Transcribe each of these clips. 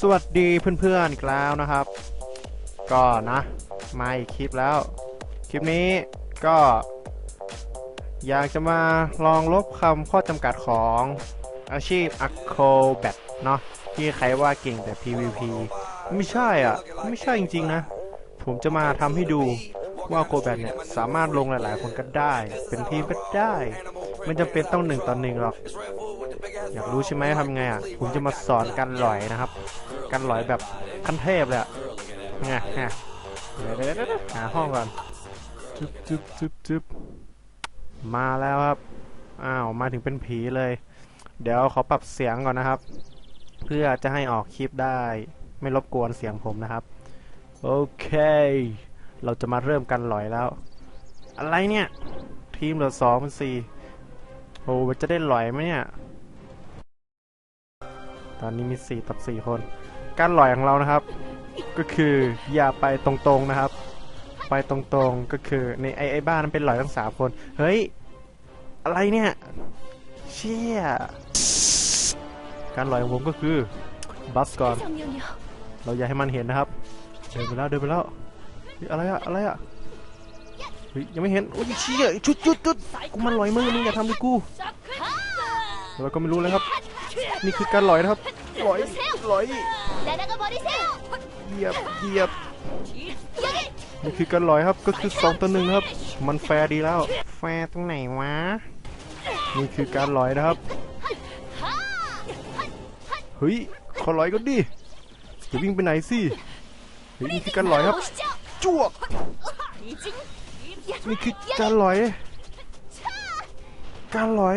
สวัสดีเพื่อนๆอีกแล้วนะครับ ก็นะมาอีกคลิปแล้ว คลิปนี้ก็ อยากจะมาลองลบคำข้อจำกัดของอาชีพ Acrobat เนาะที่ใครว่าเก่งแต่ PVP ไม่ใช่อะ ไม่ใช่จริงๆนะ ผมจะมาทำให้ดูว่า Acrobat เนี่ย สามารถลงหลาย ๆ คนก็ได้ เป็นทีมก็ได้ไม่จำเป็นต้องหนึ่งต่อหนึ่งหรอก อยากรู้ใช่ไหมทำไงอะ ผมจะมาสอนการหลอยนะครับ การหลอยแบบขั้นเทพเลยอะไงไงเดี๋ยวเดี๋ยวหาห้องก่อนจึ๊บจึ๊บจึ๊บจึ๊บมาแล้วครับ อ้าว มาถึงเป็นผีเลย เดี๋ยวขอปรับเสียงก่อนนะครับ เพื่อจะให้ออกคลิปได้ ไม่รบกวนเสียงผมนะครับ โอเค เราจะมาเริ่มกันหลอยแล้ว อะไรเนี่ย ทีมเหลือสองเป็นสี่โอ้จะได้หลอยไหมเนี่ย ตอนนี้มี4ต่อ4คน การลอยของเรานะครับ ก็คืออย่าไปตรงๆนะครับ ไปตรงๆก็คือในไอ้ไอ้บ้านนั้นเป็นลอยทั้งสามคน เฮ้ย อะไรเนี่ย เชี่ย การลอยของผมก็คือบัสก่อน เราอย่าให้มันเห็นนะครับ เดินไปแล้วเดินไปแล้วอะไรอะอะไรอะยังไม่เห็นโอ้ยเชี่ยชุดชุดชุดกูมันลอยมือมึงอย่าทำดิกูเราก็ไม่รู้เลยครับ นี่คือการลอยนะครับลอยร้อยเหยียบเหยีนี่คือกันร้อยครับก็คือสองต่อหนึ่งครับ มันแฟร์ดีแล้ว แฟร์ตรงไหนวะนี่คือการลอยนะครับเฮ้ยขอลอยก็ดีจะวิ่งไปไหนสิเฮ้ยนี่คือการลอยครับจวกนี่คือการลอยการลอย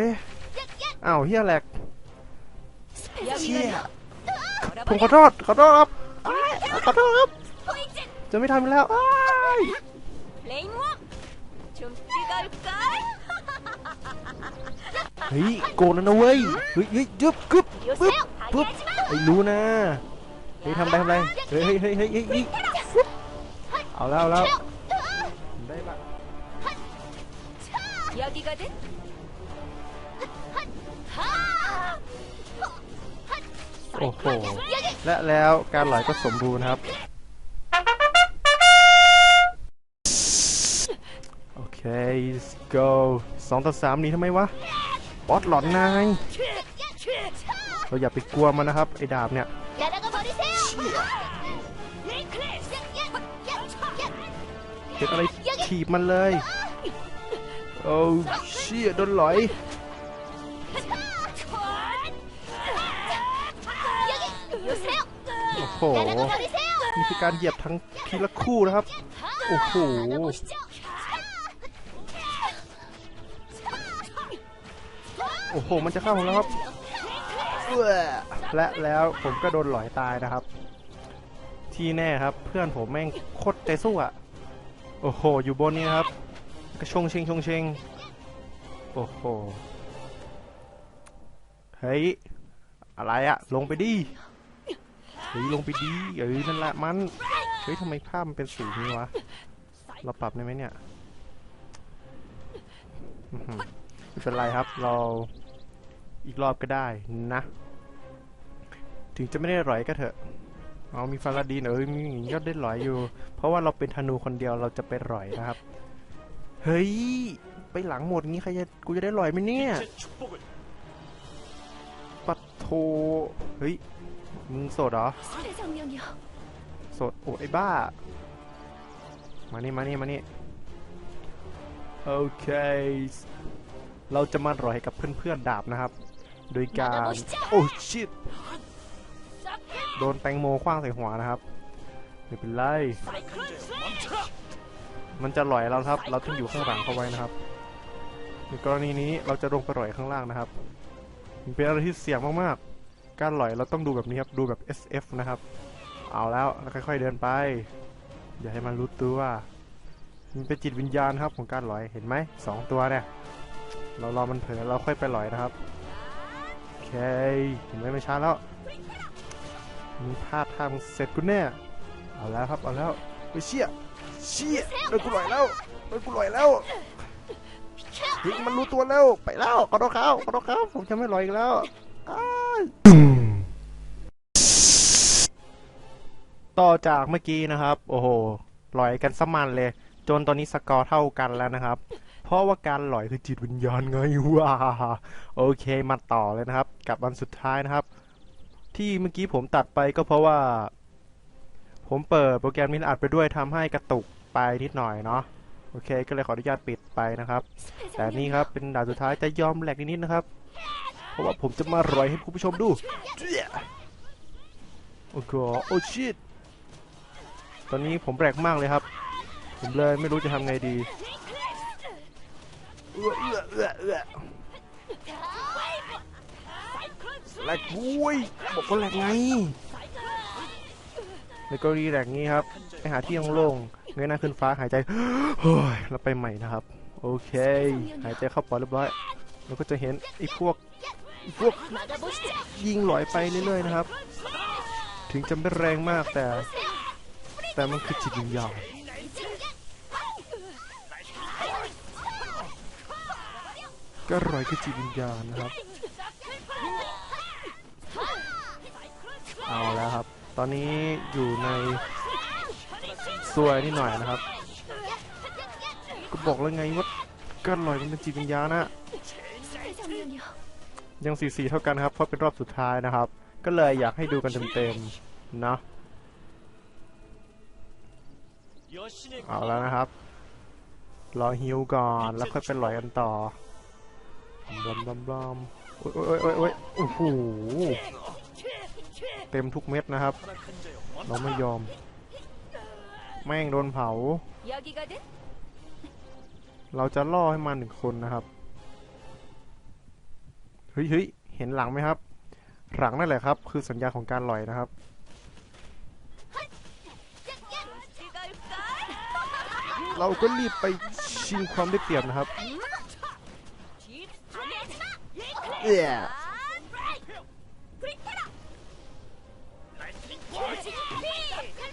อ้าวเฮียแหลกเชี่ย ผมขอโทษ ขอโทษครับ ขอโทษครับ จะไม่ทำอีกแล้วเฮ้ยโกนแนะเว้ย เฮ้ยเฮ้ยยึบกึบปึ๊บปึ๊บไอ้รู้นะ เฮ้ยทำอะไรทำไรเฮ้ยเฮ้ยเฮ้ยเฮ้ยเอาแล้วเอาแล้ว โอ้โห และแล้วการไหลก็สมบูรณ์ครับ โอเค let's go สองต่อสามนี้ทำไมวะบอสหลอนนายเราอย่าไปกลัวมันนะครับ ไอ้ดาบเนี่ยเป็นอะไรถีบมันเลย โอ้เชี่ยโดนหลอย โหนี่คืการเหยียบทั้งทีละคู่นะครับ โอ้โหโอ้โห มันจะเข้าผมแล้วครับ และแล้วผมก็โดนหลอยตายนะครับ ที่แน่ครับ เพื่อนผมแม่งโคตรใจสู้อะโอ้โห อยู่บนนี้ครับ กระชงเชงชงเชงโอ้โห เฮ้ย อะไรอะลงไปดิ เฮ้ยลงไปดิเอ้ยนั่นแหละมัน เฮ้ยทำไมภาพมันเป็นสีนี้วะ เราปรับได้ไหมเนี่ยไม่เป็นไรครับ เราอีกรอบก็ได้นะ ถึงจะไม่ได้หลอยก็เถอะ เอามีฟาราดีนเออมีย่างนี้ก็ได้หลอยอยู่ เพราะว่าเราเป็นธนูคนเดียวเราจะไปหลอยนะครับ เฮ้ย ไปหลังหมดงี้ใครจะกูจะได้หลอยไหมเนี่ยปัดโทเฮ้ย มึงโสดเหรอ โสดโอ้ยบ้า มานี่ มานี่ มานี่ โอเค เราจะมาร่อยกับเพื่อนๆดาบนะครับ โดยการ โอ้ชิตโดนแตงโมคว้างใส่หัวนะครับไม่เป็นไร มันจะลอยเราครับ เราต้องอยู่ข้างหลังเขาไว้นะครับ ในกรณีนี้เราจะลงไปลอยข้างล่างนะครับ เป็นอะไรที่เสี่ยงมากๆ การลอยเราต้องดูแบบนี้ครับ ดูแบบ SF นะครับ เอาแล้วแล้วค่อย ๆเดินไป อย่าให้มันรู้ตัวมันเป็นจิตวิญญาณครับของการลอยเห็นไหมสองตัวเนี่ย เรารอมันเผลอเราค่อยไปลอยนะครับโอเคเห็นไหมไม่ช้าแล้วมึงพลาดทางเสร็จกูแน่เอาแล้วครับเอาแล้วไปเชี่ยเชี่ยโดนกูลอยแล้วโดนกูลอยแล้วเฮ้ยมันรู้ตัวแล้วไปแล้วขอโทษครับขอโทษครับผมจะไม่ลอยอีกแล้วอ้า ต่อจากเมื่อกี้นะครับ โอ้โหลอยกันสมันเลย จนตอนนี้สกอร์เท่ากันแล้วนะครับ เพราะว่าการลอยคือจิตวิญญาณไงว้าโอเคมาต่อเลยนะครับ กับวันสุดท้ายนะครับ ที่เมื่อกี้ผมตัดไปก็เพราะว่า ผมเปิดโปรแกรมนี้อัดไปด้วยทำให้กระตุกไปนิดหน่อยเนาะโอเค ก็เลยขออนุญาตปิดไปนะครับ แต่นี่ครับเป็นด่านสุดท้ายจะยอมแหลกนิดๆนะครับ เพราะว่าผมจะมาร่อยให้คุณผู้ชมดูโอ้โหโอ้ชิต ตอนนี้ผมแปลกมากเลยครับ ผมเลยไม่รู้จะทำไงดีเอื้อเอื้อเอื้อเอื้อแหลกบุ้ยบอกว่าแหลกไงในกรณีแหลกนี้ครับไปหาที่โล่งๆเงยหน้าขึ้นฟ้าหายใจเฮ้ยแล้วไปใหม่นะครับ โอเค หายใจเข้าปอดเรียบร้อยเราก็จะเห็นไอ้พวกพวกยิงลอยไปเรื่อยๆนะครับ ถึงจะไม่แรงมากแต่ แต่มันคือจิตวิญญาณก็รอยคือจิตวิญญาณนะครับ เอาแล้วครับ ตอนนี้อยู่ในซวยนิดหน่อยนะครับ ก็บอกแล้วไงว่าก็รอยมันเป็นจิตวิญญาณนะยังสีสีเท่ากันครับ เพราะเป็นรอบสุดท้ายนะครับ ก็เลยอยากให้ดูกันเต็มๆเนาะ เอาแล้วนะครับ รอฮิวก่อนแล้วค่อยเป็นลอยกันต่อบลอมบลอมบลอมโอ้ยโอ้ยโอ้ยโอ้ยโอ้โหเต็มทุกเม็ดนะครับ เราไม่ยอม แม่งโดนเผา เราจะล่อให้มันหนึ่งคนนะครับ เฮ้ยเห็นหลังไหมครับ หลังนั่นแหละครับ คือสัญญาของการลอยนะครับ เราก็รีบไปชิงความได้เปรียบนะครับเอ้ย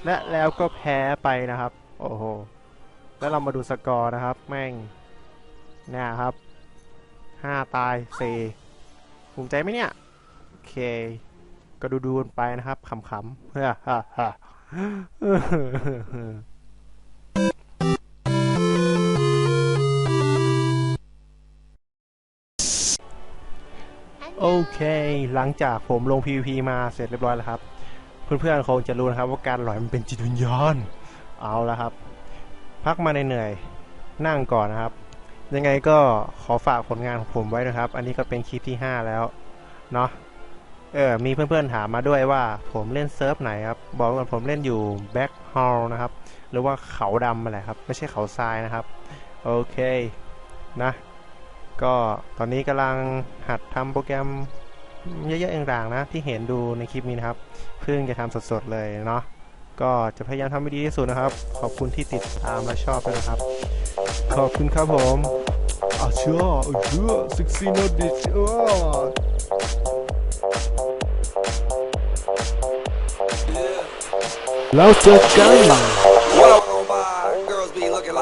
และแล้วก็แพ้ไปนะครับ โอ้โห แล้วเรามาดูสกอร์นะครับ แม่งเนี่ยครับห้าตายสี่ภูมิใจไหมเนี่ย โอเค ก็ดูดูๆกันไปนะครับขำๆเฮ้อฮ่าฮ่า โอเค หลังจากผมลง PVP มาเสร็จเรียบร้อยแล้วครับ เพื่อนๆคงจะรู้นะครับว่าการหลอยมันเป็นจิตวิญญาณเอาละครับ พักมาเหนื่อยๆนั่งก่อนนะครับ ยังไงก็ขอฝากผลงานของผมไว้นะครับ อันนี้ก็เป็นคลิปที่ 5 แล้วเนาะเออมีเพื่อนๆถามมาด้วยว่าผมเล่นเซิร์ฟไหนครับ บอกว่าผมเล่นอยู่ Back Hall นะครับ หรือว่าเขาดำอะไรครับ ไม่ใช่เขาทรายนะครับ โอเคนะ ก็ตอนนี้กำลังหัดทำโปรแกรมเยอะๆอย่างๆนะ ที่เห็นดูในคลิปนี้นะครับ เพิ่งจะทำสดๆเลยเนาะก็จะพยายามทำให้ดีที่สุดนะครับ ขอบคุณที่ติดตามและชอบด้วยนะครับ ขอบคุณครับผมอาเชื่อเชื่อซิกซี่โนดิชแล้วเจอกัน